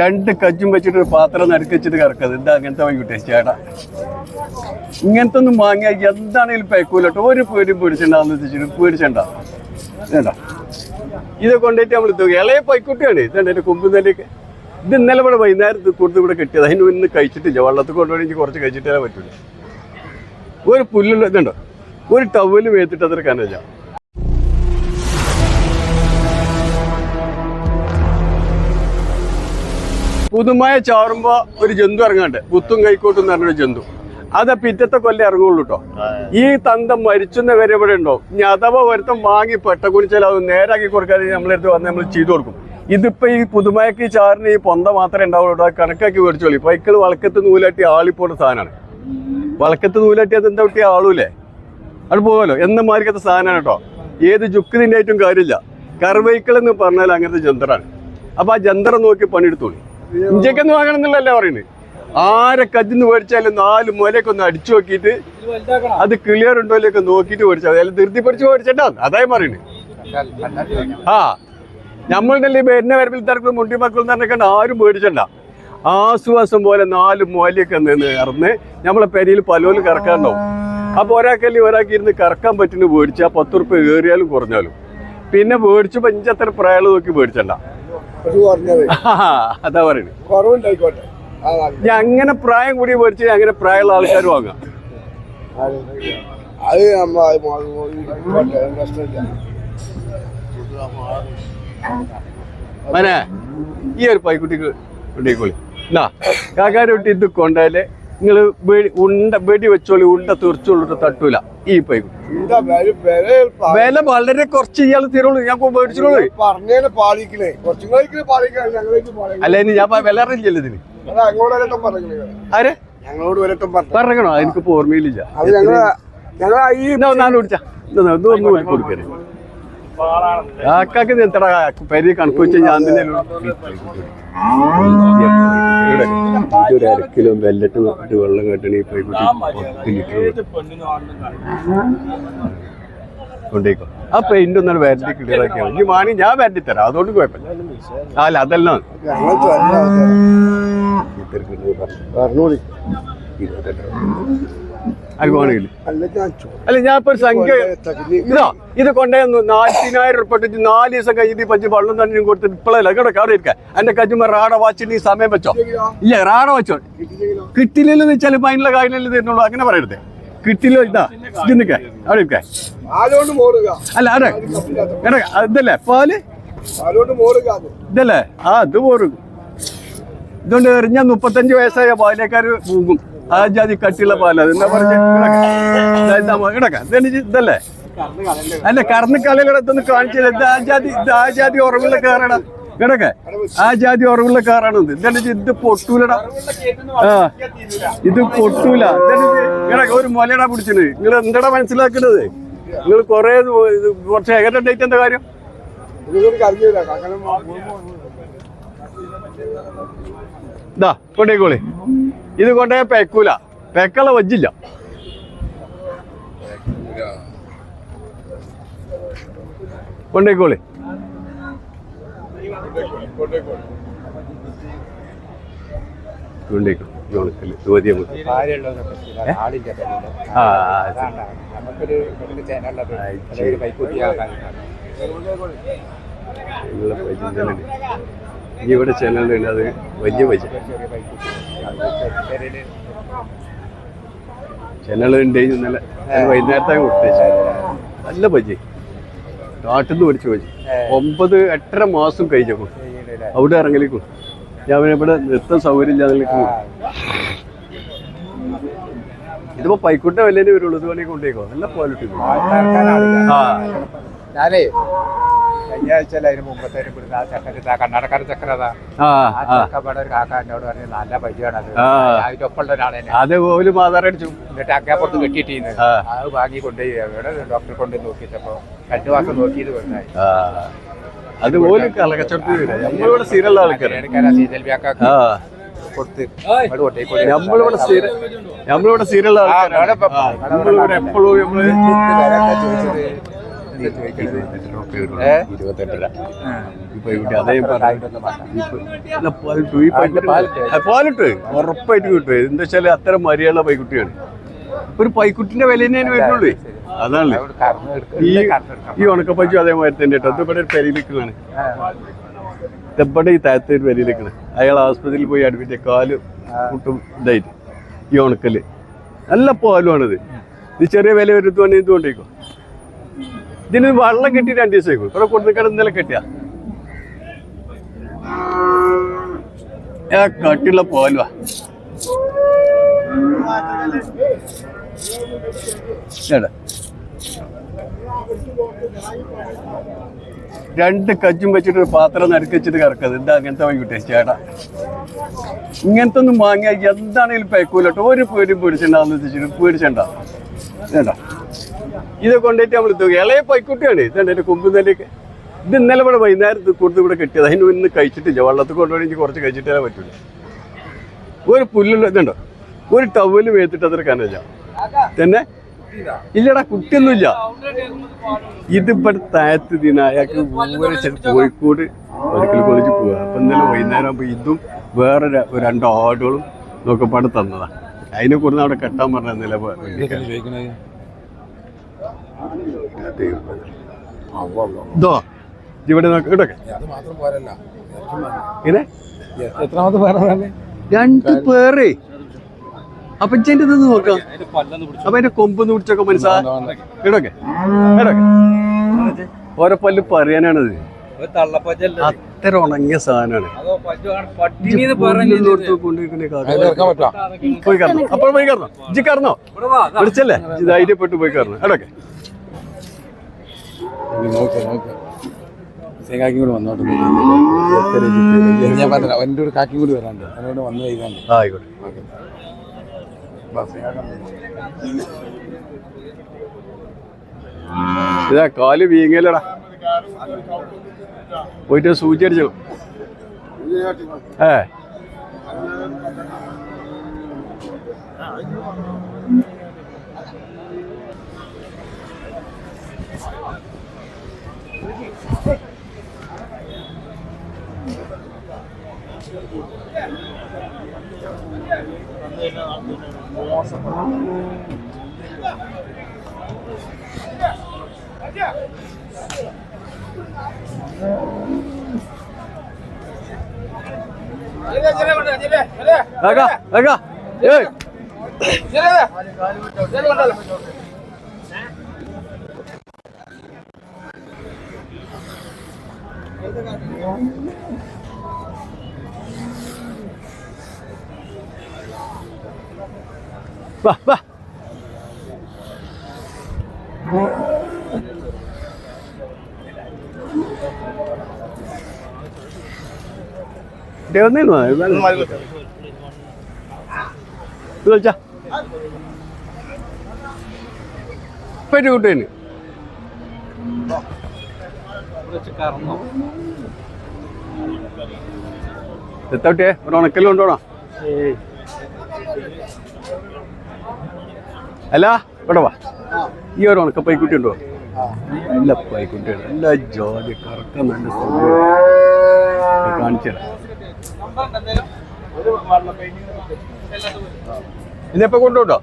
രണ്ട് കജ്ജും വെച്ചിട്ട് ഒരു പാത്രം നടുക്കിച്ചിട്ട് കിടക്കുന്നത് എന്താ അങ്ങനത്തെ വൈകിട്ടെ ചേട്ടാ. ഇങ്ങനത്തെ ഒന്നും വാങ്ങിയാൽ എന്താണെങ്കിലും പേക്കൂലട്ടോ ഒരു പേരും പേടിച്ചിട്ടുണ്ടാന്ന് വെച്ചിട്ട് പേടിച്ചണ്ട. വേണ്ട ഇത് കൊണ്ടുപോയിട്ട് നമ്മൾ തൂക്കി ഇളയ പൈക്കുട്ടിയാണ്. ഇതാണ് എന്റെ കൊമ്പുന്നലേക്ക് ഇത് ഇന്നലെ ഇവിടെ വൈകുന്നേരത്ത് കൊടുത്ത് ഇവിടെ കിട്ടിയത്. അതിന് ഇന്ന് കഴിച്ചിട്ടില്ല. വെള്ളത്തിൽ കൊണ്ടുപോയി എനിക്ക് കുറച്ച് കഴിച്ചിട്ടേ പറ്റുള്ളൂ. ഒരു പുല്ലുള്ള ഇതുണ്ടോ. ഒരു ടവൽ വേത്തിട്ട് അത്ര കനല്ല പുതുമായ ചാറുമ്പോ ഒരു ജന്തു ഇറങ്ങാണ്ട്. പുത്തും കൈക്കോട്ടും എന്ന് പറഞ്ഞൊരു ജന്തു. അത് പിറ്റത്തെ കൊല്ലം ഇറങ്ങുള്ളൂ കേട്ടോ ഈ തന്തം മരിച്ചുന്ന വരെ ഇവിടെ ഉണ്ടോ? ഇനി അഥവാ ഒരുത്തം വാങ്ങി പെട്ട കുടിച്ചാൽ അത് നേരാക്കി കൊടുക്കാതെ നമ്മളെടുത്ത് വന്ന് നമ്മൾ ചെയ്തു കൊടുക്കും. ഇതിപ്പോ ഈ പുതുമയക്ക് ഈ ചാറിന് ഈ പൊന്ത മാത്രമേ ഉണ്ടാവുള്ളൂ കേട്ടോ കണക്കാക്കി മേടിച്ചോളൂ പൈക്കൾ വളക്കത്ത് നൂലാട്ടി ആളിപ്പോണ സാധനമാണ്. വളക്കത്ത് നൂലാട്ടി അത് എന്താ കിട്ടിയ? ആളൂലേ അത് പോകുമല്ലോ എന്ന മാർക്കത്തെ സാധനമാണ് കേട്ടോ ഏത് ജുക്കിതിന്റെ ആയിട്ടും കാര്യമില്ല. കർവൈക്കൾ എന്ന് പറഞ്ഞാൽ അങ്ങനത്തെ ജന്തറാണ്. അപ്പൊ ആ ജന്ത്രം നോക്കി പണിയെടുത്തോളൂ. ഇഞ്ചക്കൊന്നും വാങ്ങണം എന്നുള്ളതല്ലേ പറയുന്നത്? ആരെ കജ്ജിന്ന് മേടിച്ചാലും നാല് മുലയൊക്കെ ഒന്ന് അടിച്ചു നോക്കിയിട്ട് അത് ക്ലിയർ ഉണ്ടോ നോക്കിട്ട് നോക്കിയിട്ട് മേടിച്ചാൽ അതായത് ധൃതി പിടിച്ച് മേടിച്ചിട്ടാ. അതായി പറയുന്നത്. ആ നമ്മളുടെ വരുന്ന വരവിൽ തിരക്കും മുണ്ടി മക്കളും തന്നെ ആരും മേടിച്ചണ്ട. ആശ്വാസം പോലെ നാല് മൂലയൊക്കെ നിന്ന് ഇറന്ന് നമ്മളെ പെരിയിൽ പലോലും കറക്കാണ്ടാവും. അപ്പോൾ ഒരാൾക്കല്ലേ ഒരാൾക്ക് ഇരുന്ന് കറക്കാൻ പറ്റുന്ന മേടിച്ചാൽ പത്ത് റുപ്യ ഏറിയാലും കുറഞ്ഞാലും. പിന്നെ മേടിച്ചു പഞ്ചത്ര പ്രായം നോക്കി മേടിച്ചണ്ട. അതാ പറയുന്നത് കുറവുണ്ടായിക്കോട്ടെ. അങ്ങനെ പ്രായം കൂടി മേടിച്ച് അങ്ങനെ പ്രായമുള്ള ആൾക്കാർ വാങ്ങാം. അത് മനെ ഈ ഒരു പൈക്കുട്ടിക്ക് ഉണ്ടായിക്കോളി എന്നാ കാക്കാരോട്ട് ഇത് കൊണ്ടാൽ. നിങ്ങൾ ഉണ്ട വെടി വെച്ചോളി ഉണ്ട തീർച്ചോളൂ തട്ടൂല. ഈ വില വളരെ കുറച്ച് ഇയാൾ തീരുള്ളൂ. ഞാൻ മേടിച്ചോളൂ അല്ല ഇനി ഞാൻ വില അറിയില്ലല്ലോ ഇതിന്. ആരെ? പറഞ്ഞു. പറഞ്ഞോ എനിക്ക് ഓർമ്മയിലില്ല. ഞങ്ങൾ ഈ ഒന്ന് കൂടി കൊടുക്കരുത് കാക്കാക്ക് നിർത്തടാ. പരി കണക്ക് വെച്ച് ഞാൻ തന്നെ ഒരു അര കിലോ വെല്ലറ്റ് നോക്കിട്ട് വെള്ളം കെട്ടണ ഈ പൈക്കുട്ടി പത്ത് ലിറ്റർ കൊണ്ടേക്കോ. ആ പെയിന്റ് ഒന്നും വാരണ്ടി ആക്കിയാണ് ഇനി മാണി ഞാൻ വാരണ്ടി തരാം. അതുകൊണ്ട് കുഴപ്പമില്ല. അല്ല അതെല്ലാം പറഞ്ഞോളി. അനുഭവമാണെങ്കിൽ അല്ല ഞാൻ ഇപ്പൊ ഒരു സംഖ്യ ഇതാ ഇത് കൊണ്ടേ നാൽപ്പതിനായിരം ഉറുപ്പിട്ട് നാല് ദിവസം കഴിഞ്ഞ് പച്ച പഞ്ച് വെള്ളം തന്നെ കൊടുത്തിട്ട് ഇപ്പോഴല്ല ഇവിടെ കവിടെ ഇരിക്കാൻ എന്റെ കജുമ റാട വാച്ചിട്ട് ഈ സമയം വെച്ചോ? ഇല്ല റാട വെച്ചോ? കിട്ടില്ലെന്ന് വെച്ചാൽ ഇപ്പൊ അതിനുള്ള കാര്യമല്ലേ തരുന്നുള്ളൂ. അങ്ങനെ പറയരുത്. കിട്ടില്ലോ ഇതാ ഇത് നിൽക്കേ അവിടെ ഇരിക്കേ. അല്ല അതെ എടാ ഇതല്ലേ പാൽ? അത്. ഇതല്ലേ? ആ ഇത് പോരും. ഇതുകൊണ്ട് എറിഞ്ഞ മുപ്പത്തഞ്ച് വയസ്സായ പാലേക്കാര് പോകും ആ ജാതി കട്ടിയുള്ള പാല. എന്താ പറഞ്ഞ? ഇതല്ലേ? അല്ല കറന്ന് കളിയിലടത്തൊന്ന് കാണിച്ചില്ല. ആ ജാതി ആ ജാതി ഉറവുള്ള കാറാണ്. കിടക്ക. ആ ജാതി ഉറവുള്ള കാറാണ് ഇത്. ഇത്? പൊട്ടൂലടാ. ആ ഇത് പൊട്ടൂല. കിടക്ക. ഒരു മുലയടാ പിടിച്ചത് നിങ്ങൾ എന്തടാ മനസ്സിലാക്കുന്നത്? നിങ്ങൾ കൊറേ കുറച്ച് എങ്ങനെ ഡേറ്റ് എന്താ കാര്യം? ഇതാ കൊണ്ടേക്കോളി ഇത് കൊണ്ടേ പെക്കൂല. പെക്കള വജ്ജില്ല. കൊണ്ടേക്കോളി. കൊണ്ടേക്കോ. ചോദ്യം ആ ഇവിടെ ചെല്ലുന്നുണ്ട് അത് വലിയ കൈക്കൂട്ടി ചെല്ലുണ്ട് ഇന്നലെ വൈകുന്നേരത്തെ കൊടുത്തേച്ചു. നല്ല ബജ്ജി നാട്ടിൽ നിന്ന് പഠിച്ചു ബജ്ജി ഒമ്പത് എട്ടര മാസം കഴിഞ്ഞു അവിടെ ഇറങ്ങലേക്കും ഞാൻ പിന്നെ ഇവിടെ നിർത്താൻ സൗകര്യം ഇല്ലാതെ ഇതിപ്പോ പൈക്കുട്ട വല്ലേ വരുള്ളൂ ഇത് വേണമെങ്കിൽ കൊണ്ടേക്കോ. നല്ല ക്വാളിറ്റി ആ. ഞാനേ കഴിഞ്ഞ ആഴ്ച അതിന് മുമ്പത്തെ ഇവിടുന്ന് ആ ചക്കര കർണാടകക്കാരൻ ചക്കരതാ ആ ആ ആ. ചക്ക ഇവിടെ ഒരു കാക്ക എന്നോട് പറഞ്ഞു നല്ല ആ. അതിന്റെ ഒപ്പമുള്ള ഒരാളെ അത് ഓൽ മാതാറടിച്ചു എന്നിട്ട് അക്കാപ്പുറത്ത് കെട്ടിയിട്ടിരുന്നു. ആ. അത് വാങ്ങി കൊണ്ടുപോയി. അവിടെ ഡോക്ടറെ കൊണ്ട് നോക്കിയിട്ടപ്പോ രണ്ടു മാസം നോക്കിയത് കൊണ്ടായി ആ. അത് ഓൽ കലകച്ചവടത്തിൽ വരാം. നമ്മളിവിടെ സ്ഥിരമുള്ള ആൾക്കാരാണ് ആ കൊടുത്ത് ഇങ്ങോട്ട് കൊണ്ടുപോയി. കൊടുത്തു. നമ്മളിവിടെ സ്ഥിര നമ്മളിവിടെ സ്ഥിരമുള്ള ആൾക്കാരാണ്. നമ്മളിവിടെ എപ്പോഴും നമ്മൾ ഇത് ചോദിച്ചത് പാലിട്ടു. ഉറപ്പായിട്ട് കിട്ടും. എന്താ വെച്ചാൽ അത്ര മര്യാദ പൈക്കുട്ടിയാണ്. ഒരു പൈക്കുട്ടിന്റെ വില തന്നെ വരുന്നുള്ളൂ അതാണല്ലേ? ഈ ഉണക്കപ്പച്ചു അതേമാതിരി തന്നെ കേട്ടോ. ഇതിവിടെ ഒരു പെരിയിലേക്കാണ് ഇതെപ്പടെ ഇവിടെ ഈ താഴത്തെ ഒരു പെരിയിലേക്കാണ് അയാൾ ആസ്പത്രിയിൽ പോയി അഡ്മിറ്റ് കാൽ മുട്ടും ഇതായിട്ട് ഈ ഉണക്കൽ. നല്ല പാലുമാണിത്. ഇത് ചെറിയ വില വരുത്തുവാണെങ്കിൽ ഇത് കൊണ്ടേക്കോ ഇതിന് വെള്ളം കെട്ടി രണ്ട് ദിവസത്തേക്കും ഇവിടെ കൊടുത്തിക്കാട് ഇന്നലെ കെട്ടിയ. കട്ടിയുള്ള പോലുവാ രണ്ട് കജ്ജും വെച്ചിട്ട് ഒരു പാത്രം നടുക്കിട്ട് വെച്ചിട്ട് എന്താ അങ്ങനത്തെ വൈകിട്ടെ ചേട്ടാ. ഇങ്ങനത്തെ ഒന്നും വാങ്ങിയാൽ എന്താണെങ്കിലും പേക്കൂലോട്ടോ ഒരു പേരും പേടിച്ചിട്ടുണ്ടാവുന്ന വെച്ചിട്ട് പേടിച്ചണ്ട. ചേട്ടാ ഇത് കൊണ്ടുപോയിട്ട് നമ്മൾ തൂക്കി ഇളയ പൈക്കുട്ടിയാണ്. ഇതാണ് എന്റെ കൊമ്പും നിലയൊക്കെ ഇത് ഇന്നലെ ഇവിടെ വൈകുന്നേരത്ത് കൊടുത്ത് ഇവിടെ കിട്ടിയത്. അതിന് ഇന്ന് കഴിച്ചിട്ടില്ല. വെള്ളത്തിൽ കൊണ്ടുപോയി എനിക്ക് കുറച്ച് കഴിച്ചിട്ടേ പറ്റൂല. ഒരു പുല്ലുള്ള ഇതുണ്ടോ? ഒരു ടവൽ വേത്തിട്ട് അതൊരു കനല്ല തന്നെ? ഇല്ലടാ കുട്ടിയൊന്നുമില്ല. ഇതിപ്പോ താഴത്ത് ദിന അയാൾക്ക് കോഴിക്കോട് മെഡിക്കൽ കോളേജിൽ പോവുക അപ്പൊ ഇന്നലെ വൈകുന്നേരം ആകുമ്പോൾ ഇതും വേറെ രണ്ട് ആടുകളും നോക്കപ്പാട് തന്നതാ. അതിനെ കൊടുത്ത് അവിടെ കെട്ടാൻ പറഞ്ഞ നില ഇതോ ഇവിടെ ഇങ്ങനെ? എത്രാമത്തെ പേരാണ് രണ്ട് പേരെ. അപ്പൊ ഇത് നോക്കാം. അപ്പൊ അതിന്റെ കൊമ്പ് ഇടൊക്കെ ഇടൊക്കെ ഓരോ പല്ല് പറയാനാണത്. അത്ര ഉണങ്ങിയ സാധനമാണ്. പോയി കാരണം അപ്പോൾ പോയി കറന്നോ. ഇജ്ജി കറന്നോ. വിളിച്ചല്ലേ? ധൈര്യപ്പെട്ട് പോയി കാരണം ഇടൊക്കെ നോക്ക് നോക്ക്. കാക്കും കൂടി വന്നോട്ടെ. ഞാൻ പറഞ്ഞ എന്റെ ഒരു കാക്കും കൂടി വരാണ്ട് അതിനോട് വന്നു കഴിക്കാണ്ട് ആയിക്കോട്ടെ. ഇതാ കാൽ വീങ്ങലടാ പോയിട്ട് സൂചി അടിച്ചു. ഏ. വേഗ വേഗ ഏയ് വാ വാ ഒന്നേന്നു വിളിച്ചാ പെട്ടി കൂട്ടേന് എത്തട്ടെ ഒരു ഉണക്കൽ കൊണ്ടോണോ അല്ല ഇവിടെ വാ. ഈ ഒരു ഉണക്ക പൈക്കുട്ടി ഉണ്ടോ? നല്ല പൈക്കുട്ടിയാണ് നല്ല ജോലി കറക്കം നല്ല കാണിച്ചു തരാം ഇതിനെപ്പോ കൊണ്ടുപോട്ടോ